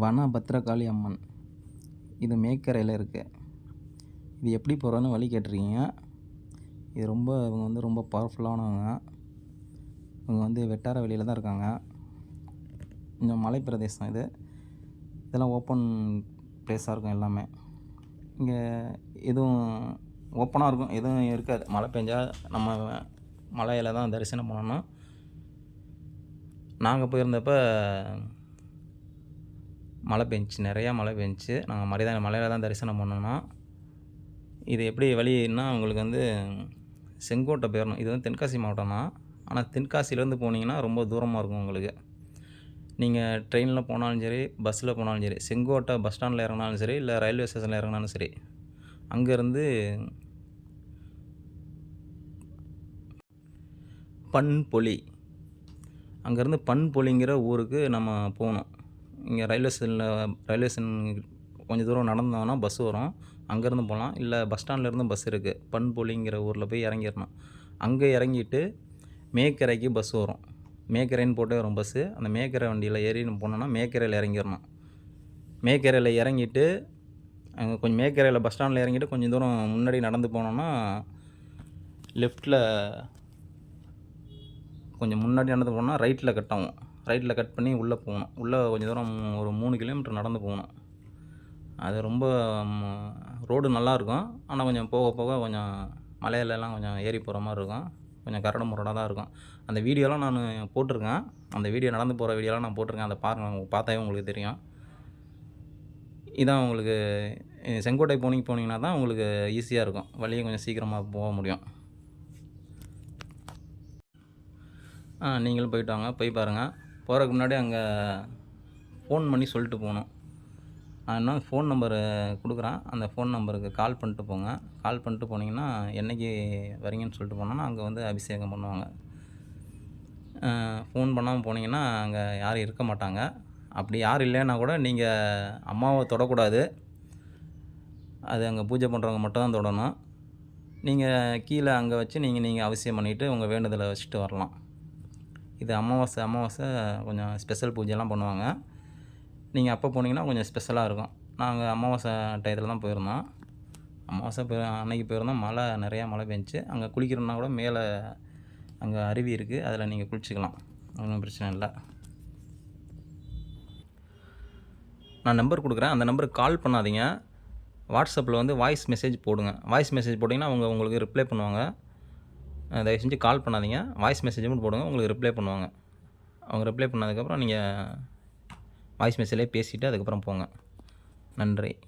வன பத்ரகாளி அம்மன். இது மேக்கரையில் இருக்குது இது எப்படி போகிறோன்னு வழி கேட்டிருக்கீங்க. இது ரொம்ப இவங்க வந்து ரொம்ப பவர்ஃபுல்லானவங்க இவங்க வந்து வெட்டார வெளியில் தான் இருக்காங்க. கொஞ்சம் மலைப்பிரதேசம் இது. இதெல்லாம் ஓப்பன் ப்ளேஸாக இருக்கும் எல்லாமே. இங்கே எதுவும் ஓப்பனாக இருக்கும் எதுவும் இருக்காது. மழை பெஞ்சால் நம்ம மலையில் தான் தரிசனம் பண்ணணும். நாங்கள் போயிருந்தப்போ மழை பெஞ்சிச்சு நிறையா மழை பெஞ்சிச்சு நாங்கள் மலை தான் மலையில் தான் தரிசனம் பண்ணோன்னா இது எப்படி வழின்னா உங்களுக்கு வந்து செங்கோட்டை போயிடணும் இது வந்து தென்காசி மாவட்டம் தான் ஆனால் தென்காசியிலேருந்து போனீங்கன்னா ரொம்ப தூரமாக இருக்கும் உங்களுக்கு. நீங்கள் ட்ரெயினில் போனாலும் சரி பஸ்ஸில் போனாலும் சரி செங்கோட்டை பஸ் ஸ்டாண்டில் இறங்கினாலும் சரி இல்லை ரயில்வே ஸ்டேஷனில் இறங்கினாலும் சரி அங்கேருந்து பண்பொலி அங்கேருந்து பண்பொலிங்கிற ஊருக்கு நம்ம போகணும். இங்கே ரயில்வே ஸ்டேஷனில் ரயில்வே ஸ்டேஷன் கொஞ்சம் தூரம் நடந்தோன்னா பஸ் வரும். அங்கேருந்து போகலாம். இல்லை பஸ் ஸ்டாண்ட்லேருந்து பஸ் இருக்குது பண்பொலிங்கிற ஊரில் போய் இறங்கிடணும். அங்கே இறங்கிட்டு மேக்கரைக்கு பஸ் வரும். மேக்கரைன்னு போட்டு வரும் பஸ்ஸு அந்த மேக்கரை வண்டியில் ஏறி போனோன்னா மேக்கரையில் இறங்கிடணும். மேக்கரையில் இறங்கிட்டு அங்கே கொஞ்சம் மேக்கரையில் பஸ் ஸ்டாண்டில் இறங்கிட்டு கொஞ்சம் தூரம் முன்னாடி நடந்து போனோன்னா லெஃப்ட்டில் கொஞ்சம் முன்னாடி நடந்து போனோன்னா ரைட்டில் கட்டாகும் ரைட்டில் கட் பண்ணி உள்ளே போகணும். உள்ளே கொஞ்சம் தூரம் ஒரு மூணு கிலோமீட்டர் நடந்து போகணும். அது ரொம்ப ரோடு நல்லாயிருக்கும். ஆனால் கொஞ்சம் போக போக கொஞ்சம் மலையிலலாம் கொஞ்சம் ஏறி போகிற மாதிரி இருக்கும். கொஞ்சம் கரடு முரடாக தான் இருக்கும். அந்த வீடியோலாம் நான் போட்டிருக்கேன். அந்த வீடியோ நடந்து போகிற வீடியோலாம் நான் போட்டிருக்கேன். அதை பாருங்கள் பார்த்தாவே உங்களுக்கு தெரியும். இதான் உங்களுக்கு செங்கோட்டை போனீங்க போனீங்கன்னா தான் உங்களுக்கு ஈஸியாக இருக்கும். வழியும் கொஞ்சம் சீக்கிரமாக போக முடியும். ஆ நீங்களும் போயிட்டு வாங்க. போய் பாருங்கள் போகிறதுக்கு முன்னாடி அங்கே ஃபோன் பண்ணி சொல்லிட்டு போகணும் நான் இன்னும் ஃபோன் நம்பரு கொடுக்குறேன். அந்த ஃபோன் நம்பருக்கு கால் பண்ணிட்டு போங்க. கால் பண்ணிட்டு போனீங்கன்னா என்னைக்கு வரீங்கன்னு சொல்லிட்டு போனோன்னா அங்கே வந்து அபிஷேகம் பண்ணுவாங்க. ஃபோன் பண்ணாமல் போனீங்கன்னா அங்கே யாரும் இருக்க மாட்டாங்க. அப்படி யாரும் இல்லைன்னா கூட நீங்கள் அம்மாவை தொடக்கூடாது. அது அங்கே பூஜை பண்ணுறவங்க மட்டும் தான் தொடணும். நீங்கள் கீழே அங்கே வச்சு நீங்கள் நீங்கள் அவசியம் பண்ணிவிட்டு உங்கள் வேண்டுதலை வச்சுட்டு வரலாம். இது அமாவாசை அமாவாசை கொஞ்சம் ஸ்பெஷல் பூஜைலாம் பண்ணுவாங்க. நீங்கள் அப்போ போனீங்கன்னா கொஞ்சம் ஸ்பெஷலாக இருக்கும். நாங்கள் அமாவாசை டயத்தில் தான் போயிருந்தோம். அமாவாசை போய் அன்னைக்கு போயிருந்தோம். மழை நிறையா மழை பெஞ்சிச்சு. அங்கே குளிக்கிறோன்னா கூட மேலே அங்கே அருவி இருக்குது அதில் நீங்கள் குளிச்சுக்கலாம். ஒன்றும் பிரச்சனை இல்லை. நான் நம்பர் கொடுக்குறேன். அந்த நம்பருக்கு கால் பண்ணாதீங்க. வாட்ஸ்அப்பில் வந்து வாய்ஸ் மெசேஜ் போடுங்க. வாய்ஸ் மெசேஜ் போட்டிங்கன்னா அவங்க உங்களுக்கு ரிப்ளை பண்ணுவாங்க. தயவு செஞ்சு கால் பண்ணாதீங்க. வாய்ஸ் மெசேஜ் மட்டும் போடுங்க. உங்களுக்கு ரிப்ளை பண்ணுவாங்க. அவங்க ரிப்ளை பண்ணதுக்கப்புறம் நீங்கள் வாய்ஸ் மெசேஜ்லேயே பேசிவிட்டு அதுக்கப்புறம் போங்க. நன்றி.